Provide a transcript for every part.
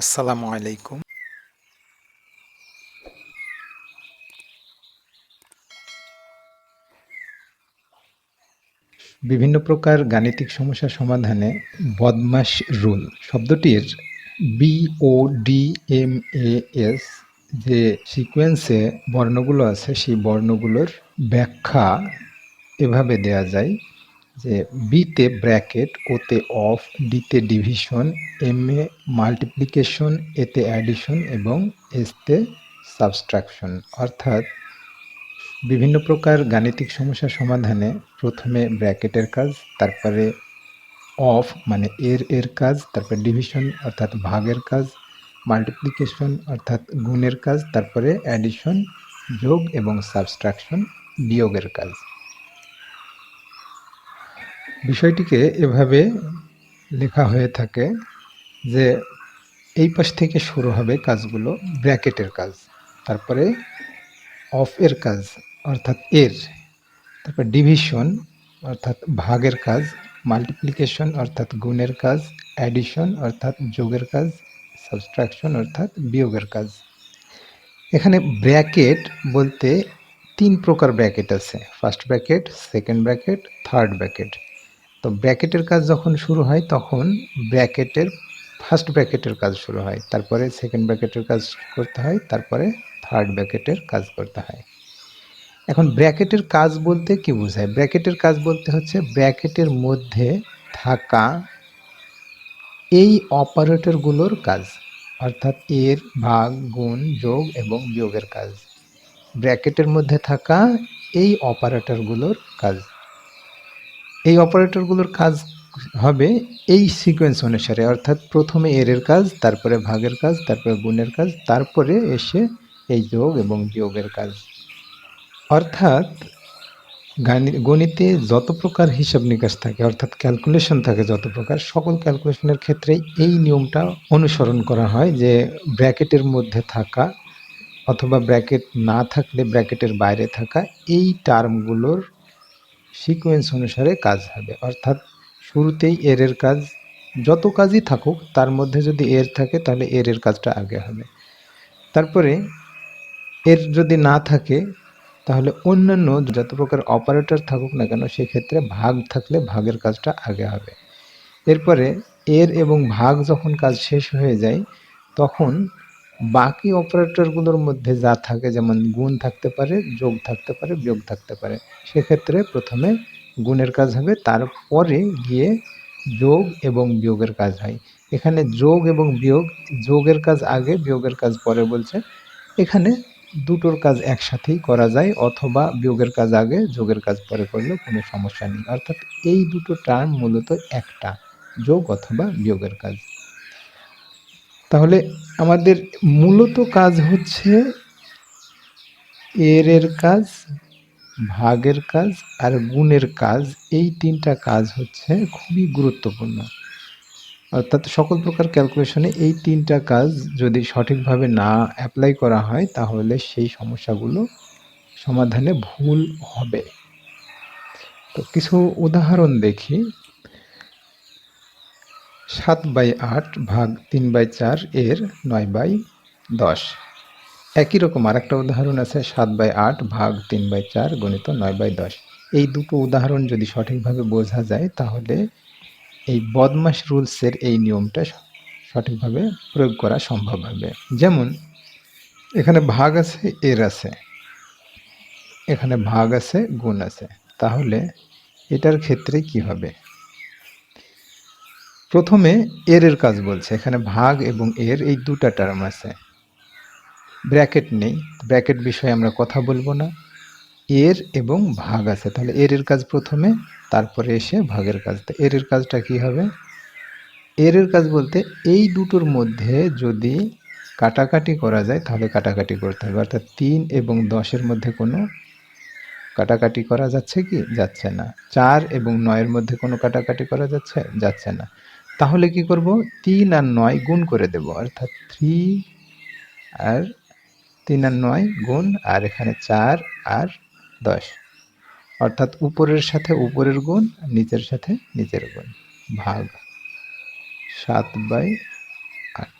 আসসালামু আলাইকুম। বিভিন্ন প্রকার গাণিতিক সমস্যা সমাধানে বদমাশ রুল। শব্দটির B O D M S যে সিকোয়েন্সে বর্ণগুলো আছে, সেই বর্ণগুলোর ব্যাখ্যা এভাবে দেয়া যায়। যে বিতে ব্র্যাকেট ওতে অফ ডিতে ডিভিশন এম এ মাল্টিপ্লিকেশন এতে অ্যাডিশন এবং এসতে সাবস্ট্রাকশন অর্থাৎ বিভিন্ন প্রকার গাণিতিক সমস্যা সমাধানে প্রথমে ব্র্যাকেটের কাজ, তারপরে অফ মানে এর এর কাজ, তারপরে ডিভিশন অর্থাৎ ভাগের কাজ মাল্টিপ্লিকেশন অর্থাৎ গুণের কাজ, তারপরে অ্যাডিশন যোগ এবং সাবস্ট্রাকশন বিয়োগের কাজ। বিষয়টিকে এভাবে লেখা হয়ে থাকে যে এই পাশ থেকে শুরু হবে কাজগুলো ব্র্যাকেটের কাজ, তারপরে অফ এর কাজ, অর্থাৎ এর, তারপর ডিভিশন, অর্থাৎ ভাগের কাজ, মাল্টিপ্লিকেশন, অর্থাৎ গুণের কাজ, অ্যাডিশন, অর্থাৎ যোগের কাজ, সাবস্ট্রাকশন, অর্থাৎ বিয়োগের কাজ। এখানে ব্র্যাকেট বলতে তিন প্রকার ব্র্যাকেট আছে, first bracket, second bracket, third bracket. তো ব্র্যাকেটের কাজ যখন শুরু হয়, তখন ব্র্যাকেটের ফার্স্ট ব্র্যাকেটের কাজ শুরু হয়। তারপরে সেকেন্ড ব্র্যাকেটের কাজ করতে হয়, তারপরে থার্ড ব্র্যাকেটের কাজ করতে হয়। এখন ব্র্যাকেটের কাজ বলতে কি বোঝায়? ব্র্যাকেটের কাজ বলতে হচ্ছে ব্র্যাকেটের মধ্যে থাকা এই অপারেটরগুলোর কাজ, অর্থাৎ এর ভাগ, গুণ, যোগ এবং বিয়োগের কাজ। ব্র্যাকেটের মধ্যে থাকা এই অপারেটরগুলোর কাজ। এই অপারেটরগুলোর কাজ হবে এই সিকোয়েন্স অনুসারে, অর্থাৎ প্রথমে এর কাজ, তারপরে ভাগের কাজ, তারপরে গুণের কাজ, তারপরে এসে এই যোগ এবং বিয়োগের কাজ। অর্থাৎ গণিতে যত প্রকার হিসাব নিকাশ থাকে, অর্থাৎ ক্যালকুলেশন থাকে যত প্রকার, সকল ক্যালকুলেশনের ক্ষেত্রে এই নিয়মটা অনুসরণ করা হয় যে ব্র্যাকেটের মধ্যে থাকা অথবা ব্র্যাকেট না থাকলে ব্র্যাকেটের বাইরে থাকা, এই টার্মগুলোর সিকোয়েন্স অনুসারে কাজ হবে। অর্থাৎ শুরুতেই এর এর কাজ যত কাজই থাকুক, তার মধ্যে যদি এর থাকে, তাহলে এর এর কাজটা আগে হবে। তারপরে এর যদি না থাকে, তাহলে অন্যান্য যত প্রকার অপারেটর থাকুক না কেন, সেক্ষেত্রে ভাগ থাকলে ভাগের কাজটা আগে হবে। এরপরে এর এবং ভাগ যখন কাজ শেষ হয়ে যায়, তখন বাকি অপারেটরগুলোর মধ্যে যা থাকে, যেমন গুণ থাকতে পারে, যোগ থাকতে পারে, বিয়োগ থাকতে পারে, সেক্ষেত্রে প্রথমে গুণের কাজ হবে, তারপরে গিয়ে যোগ এবং বিয়োগের কাজ হয়। এখানে যোগ এবং বিয়োগ, যোগের কাজ আগে, বিয়োগের কাজ পরে বলছে। এখানে দুটোর কাজ একসাথেই করা যায়, অথবা বিয়োগের কাজ আগে, যোগের কাজ পরে করলেও কোনো সমস্যা নেই। অর্থাৎ এই দুটো টার্ম মূলত একটা, যোগ অথবা বিয়োগের কাজ। আমাদের মূলত কাজ হচ্ছে এর এর কাজ, ভাগের কাজ আর গুণের কাজ। এই তিনটা কাজ হচ্ছে খুবই গুরুত্বপূর্ণ। অর্থাৎ সকল প্রকার ক্যালকুলেশনে এই তিনটা কাজ যদি সঠিকভাবে না অ্যাপ্লাই করা হয়, তাহলে সেই সমস্যাগুলো সমাধানে ভুল হবে। তো কিছু উদাহরণ দেখি। সাত বাই আট ভাগ তিন বাই চার এর নয় বাই দশ। একই রকম আরেকটা উদাহরণ আছে, সাত বাই আট ভাগ তিন বাই চার গণিত নয় বাই দশ। এই দুটো উদাহরণ যদি সঠিকভাবে বোঝা যায়, তাহলে এই বদমাস রুলসের এই নিয়মটা সঠিকভাবে প্রয়োগ করা সম্ভব হবে। যেমন, এখানে ভাগ আছে, এর আছে। এখানে ভাগ আছে, গুণ আছে। তাহলে এটার ক্ষেত্রে কি হবে? প্রথমে এর এর কাজ বলছে, এখানে ভাগ এবং এর এই দুটা টার্ম আছে। ব্র্যাকেট নেই ব্র্যাকেট বিষয়ে আমরা কথা বলব না। এর এবং ভাগ আছে, তাহলে এর এর কাজ প্রথমে, তারপরে এসে ভাগের কাজ। এর এর কাজটা কি হবে? এর এর কাজ বলতে এই দুটোর মধ্যে যদি কাটাকাটি করা যায়, তাহলে কাটাকাটি করতে হবে। অর্থাৎ তিন এবং দশের মধ্যে কোনো কাটাকাটি করা যাচ্ছে কি? যাচ্ছে না। চার এবং নয়ের মধ্যে কোনো কাটাকাটি করা যাচ্ছে? যাচ্ছে না। তাহলে কি করব? তিন আর নয় গুণ করে দেব, অর্থাৎ থ্রি আর তিন আর নয় গুণ, আর এখানে চার আর দশ। অর্থাৎ উপরের সাথে উপরের গুণ, নিচের সাথে নিচের গুণ, ভাগ সাত বাই আট।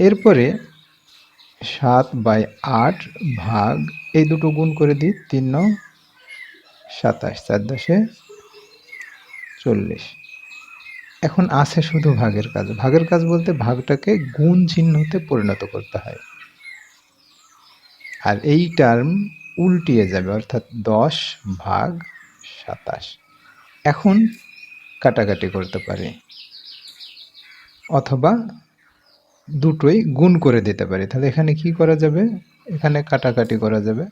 এরপরে সাত বাই আট ভাগ এই দুটো গুণ করে দিই, তিন সাতাশ, চার দশে চল্লিশ। এখন আছে শুধু ভাগের কাজ। ভাগের কাজ বলতে ভাগটাকে গুণ চিহ্নতে পরিণত করতে হয়। আর এই টার্ম উল্টিয়ে যাবে, অর্থাৎ দশ ভাগ সাতাশ। এখন কাটাকাটি করতে পারি। অথবা দুটোই গুণ করে দিতে পারি। তাহলে এখানে কি করা যাবে? এখানে কাটাকাটি করা যাবে।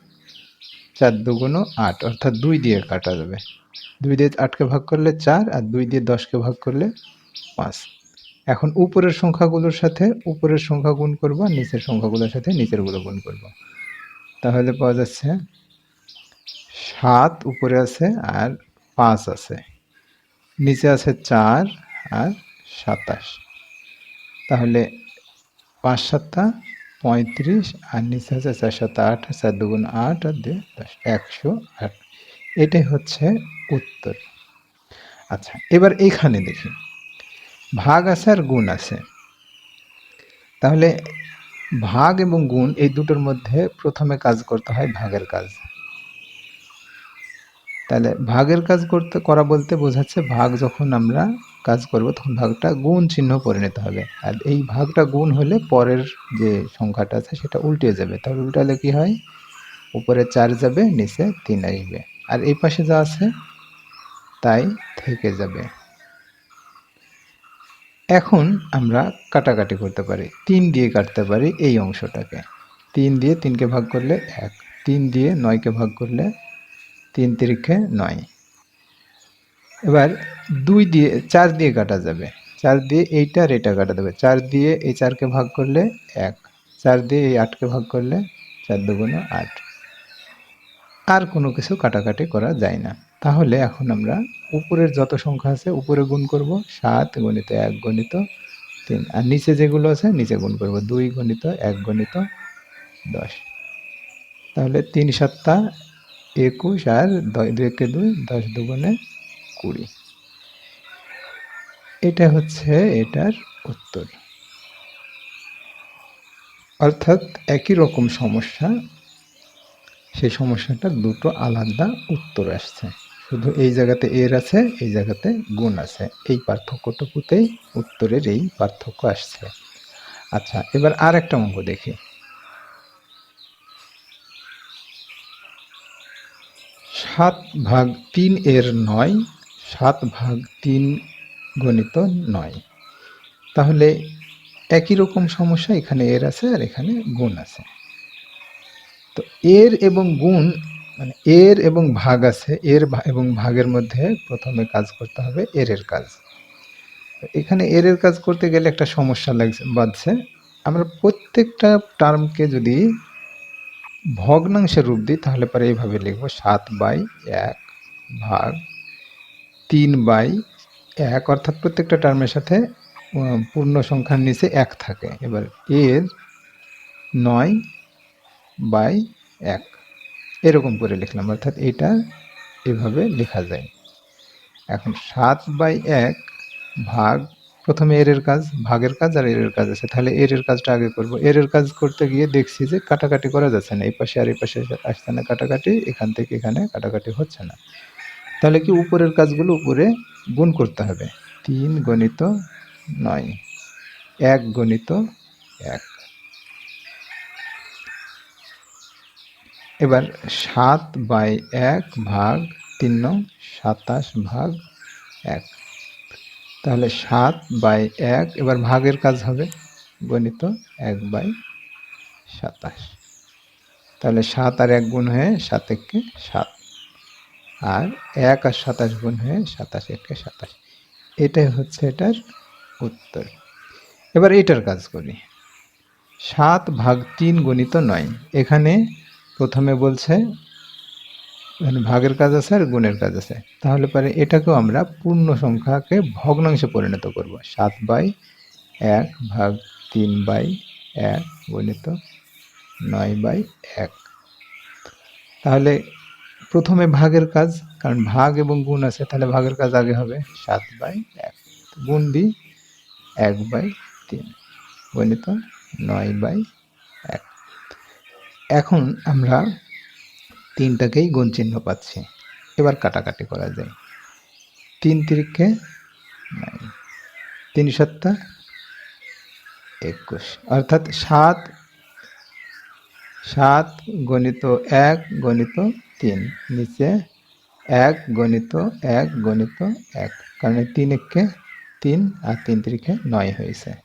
চার দুগুণ আট, অর্থাৎ দুই দিয়ে কাটা যাবে। দুই দিয়ে আটকে ভাগ করলে চার আর দুই দিয়ে দশকে ভাগ করলে পাঁচ। এখন উপরের সংখ্যাগুলোর সাথে উপরের সংখ্যা গুণ করব আর নিচের সংখ্যাগুলোর সাথে নিচেরগুলো গুণ করব। তাহলে পাওয়া যাচ্ছে সাত উপরে আছে আর পাঁচ আছে। নিচে আছে চার আর সাতাশ। তাহলে পাঁচ সাতটা পঁয়ত্রিশ আর নিচে আছে চার সাত আট, চার দুগুণ আট আর দুই দশ, একশো আট। এটাই হচ্ছে উত্তর। আচ্ছা এবার এইখানে দেখি। ভাগ আছে আর গুণ আছে। তাহলে ভাগ এবং গুণ এই দুটোর মধ্যে প্রথমে কাজ করতে হয় ভাগের কাজ। তাহলে ভাগের কাজ করতে, করা বলতে বোঝাচ্ছে ভাগ যখন আমরা কাজ করব তখন ভাগটা গুণ চিহ্ন পরিণত হবে। আর এই ভাগটা গুণ হলে পরের যে সংখ্যাটা আছে সেটা উল্টে যাবে। তাহলে উল্টালে কি হয়? উপরে চার যাবে, নিচে তিন আসবে। আর এই পাশে যা আছে, তাই থেকে যাবে। এখন আমরা কাটাকাটি করতে পারি। তিন দিয়ে কাটতে পারি এই অংশটাকে। তিন দিয়ে তিনকে ভাগ করলে এক। তিন দিয়ে নয়কে ভাগ করলে তিন তিরিখে নয়। এবার দুই দিয়ে, চার দিয়ে কাটা যাবে। চার দিয়ে এইটা আর এটা কাটা যাবে চার দিয়ে এই চারকে ভাগ করলে এক। চার দিয়ে এই আটকে ভাগ করলে চার দুগুণ আট। আর কোনো কিছু কাটাকাটি করা যায় না। তাহলে এখন আমরা উপরের যত সংখ্যা আছে, উপরে গুণ করব, সাত গণিত এক গণিত তিন। আর নিচে যেগুলো আছে, নিচে গুণ করব, দুই গণিত এক গণিত দশ। তাহলে তিন সাতটা একুশ আর দুইকে দুই, দশ দুগুণে কুড়ি। এটা হচ্ছে এটার উত্তর। অর্থাৎ একই রকম সমস্যা সেই সমস্যাটা দুটো আলাদা উত্তর আসছে। শুধু এই জায়গাতে এর আছে, এই জায়গাতে গুণ আছে। এই পার্থক্যটুকুতেই উত্তরের এই পার্থক্য আসছে। আচ্ছা এবার আর একটা অঙ্ক দেখি। সাত ভাগ তিন এর নয়, সাত ভাগ তিন গণিত নয়। তাহলে একই রকম সমস্যা এখানে এর আছে আর এখানে গুণ আছে। তো এর এবং গুণ মানে এর এবং ভাগ আছে, এর এবং ভাগের মধ্যে প্রথমে কাজ করতে হবে এর এর কাজ। এখানে এর এর কাজ করতে গেলে একটা সমস্যা লাগছে, বাঁধছে। আমরা প্রত্যেকটা টার্মকে যদি ভগ্নাংশের রূপ দিই, তাহলে পরে এইভাবে লিখব সাত বাই এক ভাগ তিন বাই এক, অর্থাৎ প্রত্যেকটা টার্মের সাথে পূর্ণ সংখ্যার নিচে এক থাকে। এবার এর নয় বাই এক। এরকম করে লিখলাম, অর্থাৎ এটা এভাবে লেখা যায়। এখন সাত বাই এক ভাগ, প্রথমে এর এর কাজ, ভাগের কাজ আর এর কাজ আছে। তাহলে এর এর কাজটা আগে করব। এর এর কাজ করতে গিয়ে দেখছি যে কাটাকাটি করা যাচ্ছে না। এই পাশে আর এই পাশে আসছে না কাটাকাটি, এখান থেকে এখানে কাটাকাটি হচ্ছে না। তাহলে কি উপরের কাজগুলো উপরে গুণ করতে হবে? তিন গণিত নয়। এক গণিত এক। এবার সাত বাই এক ভাগ তিন নং, সাতাশ ভাগ এক। তাহলে সাত বাই এক, এবার ভাগের কাজ হবে গণিত এক বাই সাতাশ। তাহলে সাত আর এক গুণ হয়ে সাত এককে সাত। আর এক আর সাতাশ গুণ হয়ে সাতাশ এককে সাতাশ। এটাই হচ্ছে এটার উত্তর। এবার এটার কাজ করি। সাত ভাগ তিন গণিত নয়। এখানে প্রথমে বলছে মানে ভাগের কাজ আছে আর গুণের কাজ আছে। তাহলে পরে এটাকেও আমরা পূর্ণ সংখ্যাকে ভগ্নাংশে পরিণত করব। সাত বাই এক ভাগ তিন বাই এক গণিত নয় বাই এক। তাহলে প্রথমে ভাগের কাজ, কারণ ভাগ এবং গুণ আছে, তাহলে ভাগের কাজ আগে হবে সাত বাই এক। গুণ দিই এক বাই তিন, গণিত নয় বাই এখন আমরা তিনটাকেই গুণ চিহ্ন পাচ্ছি। এবার কাটাকাটি করা যায়। তিন তিরিখে তিন সত্তা একুশ। অর্থাৎ সাত সাত গণিত এক, গণিত তিন, নিচে এক, গণিত এক গণিত এক। কারণ তিন একে তিন আর তিন তিরিখে নয় হয়েছে।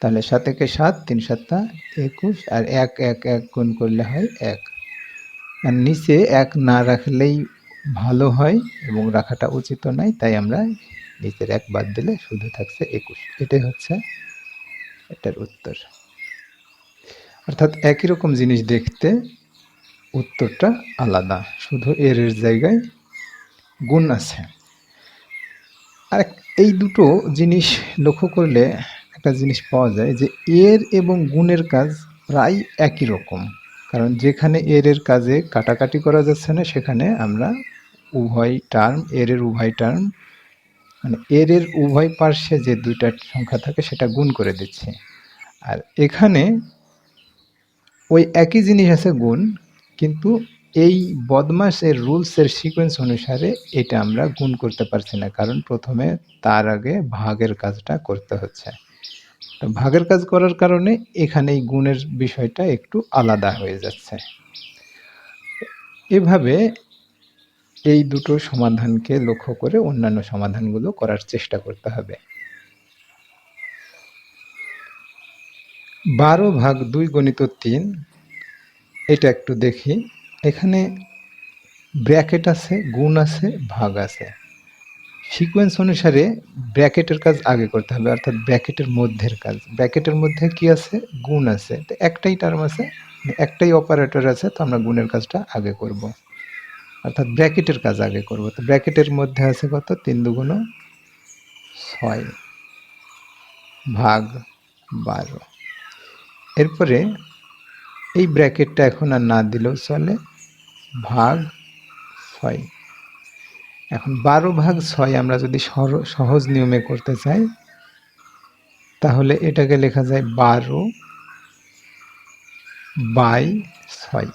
তাহলে সাত একে সাত, তিন সাতটা একুশ, আর এক এক এক গুণ করলে হয় এক। আর নিচে এক না রাখলেই ভালো হয় এবং রাখাটা উচিত নয়, তাই আমরা নিচের এক বাদ দিলে শুধু থাকছে একুশ। এটাই হচ্ছে এটার উত্তর। অর্থাৎ একই রকম জিনিস দেখতে উত্তরটা আলাদা, শুধু এর এর জায়গায় গুণ আছে। আর এই দুটো জিনিস লক্ষ্য করলে একটা জিনিস পাওয়া যায় যে এর এবং গুণের কাজ প্রায় একই রকম। কারণ যেখানে এর এর কাজে কাটাকাটি করা যাচ্ছে না, সেখানে আমরা উভয় টার্ম এর এর উভয় টার্ম মানে এর এর উভয় পার্শ্বে যে দুইটা সংখ্যা থাকে, সেটা গুণ করে দিচ্ছি। আর এখানে ওই একই জিনিস আছে গুণ, কিন্তু এই বদমাস এর রুলসের সিকোয়েন্স অনুসারে এটা আমরা গুণ করতে পারছি না, কারণ প্রথমে তার আগে ভাগের কাজটা করতে হচ্ছে। তো ভাগের কাজ করার কারণে এখানে এই গুণের বিষয়টা একটু আলাদা হয়ে যাচ্ছে। এভাবে এই দুটো সমাধানকে লক্ষ্য করে অন্যান্য সমাধানগুলো করার চেষ্টা করতে হবে। বারো ভাগ দুই গণিত তিন, এটা একটু দেখি। এখানে ব্র্যাকেট আছে, গুণ আছে, ভাগ আছে। সিকোয়েন্স অনুসারে ব্র্যাকেটের কাজ আগে করতে হবে, অর্থাৎ ব্র্যাকেটের মধ্যের কাজ। ব্র্যাকেটের মধ্যে কি আছে? গুণ আছে। তো একটাই টার্ম আছে, একটাই অপারেটর আছে, তো আমরা গুণের কাজটা আগে করব। অর্থাৎ ব্র্যাকেটের কাজ আগে করব। তো ব্র্যাকেটের মধ্যে আছে কত? তিন দুগুণ ছয় ভাগ বারো। এরপরে এই ব্র্যাকেটটা এখন আর না দিলেও চলে, ভাগ ছয়। এখন বারো ভাগ ছয় আমরা যদি সহজ নিয়মে করতে চাই, তাহলে এটাকে লেখা যায় বারো বাই ছয়।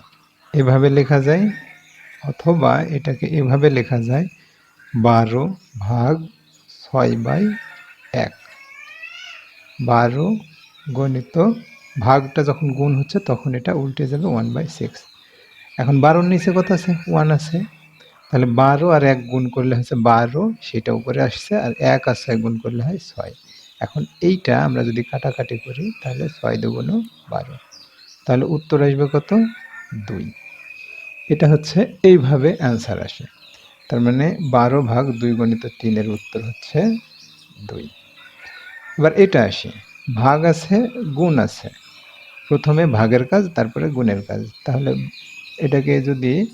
এভাবে লেখা যায়, অথবা এটাকে এভাবে লেখা যায় বারো ভাগ ছয় বাই এক। বারো গণিত ভাগটা যখন গুণ হচ্ছে, তখন এটা উল্টে যাবে ওয়ান বাই সিক্স। এখন বারোর নিচে কত আছে? ওয়ান আছে। তাহলে বারো আর এক গুণ করলে হচ্ছে বারো, সেটা উপরে আসছে, আর এক আর ছয় গুণ করলে হয় ছয়। এখন এইটা আমরা যদি কাটাকাটি করি, তাহলে ছয় দুগুণ বারো। তাহলে উত্তর আসবে কত? দুই। এটা হচ্ছে এইভাবে অ্যান্সার আসে। তার মানে বারো ভাগ দুই গণিত তিনের উত্তর হচ্ছে দুই। এবার এটা আসে। ভাগ আছে, গুণ আছে। প্রথমে ভাগের কাজ, তারপরে গুণের কাজ। তাহলে এটাকে যদি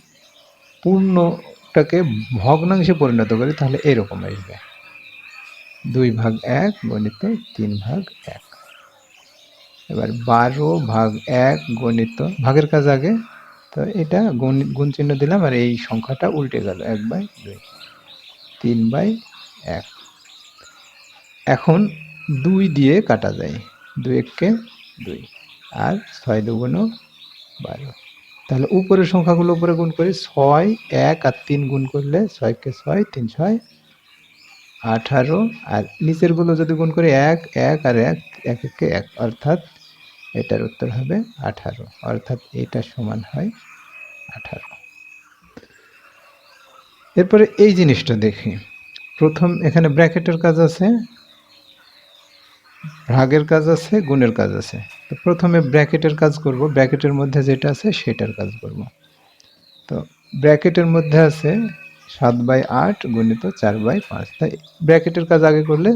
পূর্ণটাকে ভগ্নাংশে পরিণত করি, তাহলে এরকম আসবে। দুই ভাগ এক, গণিত তিন ভাগ এক। এবার বারো ভাগ এক, গণিত, ভাগের কাজ আগে। তো এটা গুণ গুণ চিহ্ন দিলাম আর এই সংখ্যাটা উল্টে গেল, এক বাই দুই। তিন বাই এক। এখন দুই দিয়ে কাটা যায়, দুই এককে দুই। আর ছয় দুগুণ বারো। তাহলে উপরের সংখ্যাগুলো উপরে গুণ করি ছয়, এক আর তিন গুণ করলে ছয়কে ছয়, তিন ছয়, আঠারো। আর নিচেরগুলো যদি গুণ করি এক এক আর এক এক একে এক, অর্থাৎ এটার উত্তর হবে আঠারো। অর্থাৎ এটা সমান হয় আঠারো। এরপরে এই জিনিসটা দেখি। প্রথম এখানে ব্র্যাকেটের কাজ আছে। ভাগের কাজ আছে, গুণের কাজ আছে। তো প্রথমে ব্র্যাকেটের কাজ করব, ব্র্যাকেটের মধ্যে যেটা আছে সেটার কাজ করব। তো ব্র্যাকেটের মধ্যে আছে সাত বাই আট গুণিত চার বাই পাঁচ। তাই ব্র্যাকেটের কাজ আগে করলে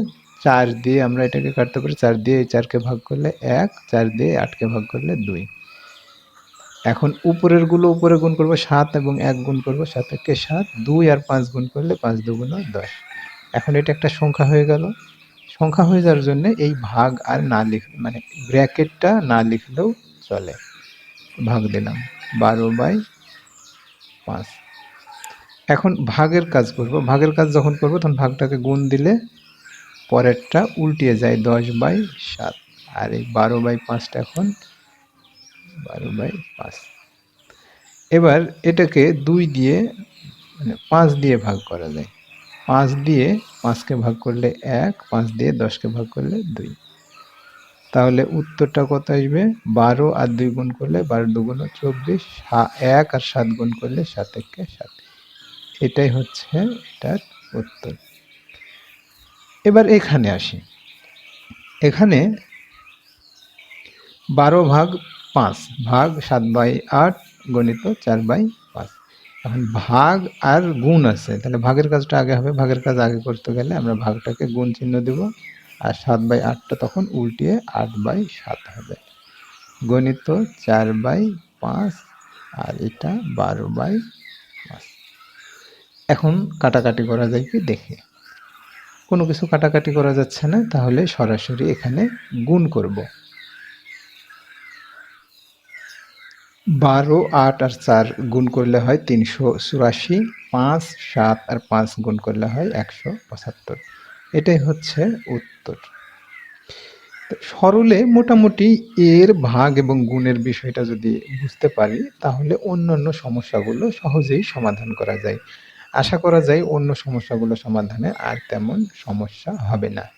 চার দিয়ে আমরা এটাকে কাটতে পারি। চার দিয়ে এই চারকে ভাগ করলে এক, চার দিয়ে আটকে ভাগ করলে দুই। এখন উপরেরগুলো উপরে গুণ করব, সাত এবং এক গুণ করব সাত একে সাত, দুই আর পাঁচ গুণ করলে পাঁচ দুগুণ দশ। এখন এটা একটা সংখ্যা হয়ে গেল। সংখ্যা হয়ে যাওয়ার জন্য এই ভাগ আর না লিখ মানে ব্র্যাকেটটা না লিখলেও চলে। ভাগ দিলাম বারো বাই পাঁচ। এখন ভাগের কাজ করব। ভাগের কাজ যখন করব তখন ভাগটাকে গুণ দিলে পরেরটা উল্টিয়ে যায় দশ বাই সাত। আর এই বারো বাই পাঁচটা এখন বারো বাই পাঁচ। এবার এটাকে দুই দিয়ে মানে পাঁচ দিয়ে ভাগ করা যায়। পাঁচ দিয়ে পাঁচকে ভাগ করলে এক, পাঁচ দিয়ে দশকে ভাগ করলে দুই। তাহলে উত্তরটা কত আসবে? বারো আর দুই গুণ করলে বারো দুগুণ চব্বিশ এক আর সাত গুণ করলে সাত একে সাত। এটাই হচ্ছে এটার উত্তর। এবার এখানে আসি। এখানে বারো ভাগ পাঁচ, ভাগ সাত বাই আট গণিত চার বাই এখন ভাগ আর গুণ আছে। তাহলে ভাগের কাজটা আগে হবে, ভাগের কাজ আগে করতে গেলে আমরা ভাগটাকে গুণ চিহ্ন দেব আর সাত বাই আটটা তখন উল্টিয়ে আট বাই সাত হবে। গণিত চার বাই পাঁচ আর এটা বারো বাই পাঁচ। এখন কাটাকাটি করা যায় কি? দেখে। কোনো কিছু কাটাকাটি করা যাচ্ছে না, তাহলে সরাসরি এখানে গুণ করব। বারো, আট আর চার গুণ করলে হয় তিনশো চুরাশি, পাঁচ, সাত আর পাঁচ গুণ করলে হয় একশো পঁচাত্তর। এটাই হচ্ছে উত্তর। সরলে মোটামুটি এর ভাগ এবং গুণের বিষয়টা যদি বুঝতে পারি, তাহলে অন্যান্য সমস্যাগুলো সহজেই সমাধান করা যায়। আশা করা যায় অন্য সমস্যাগুলো সমাধানে আর তেমন সমস্যা হবে না।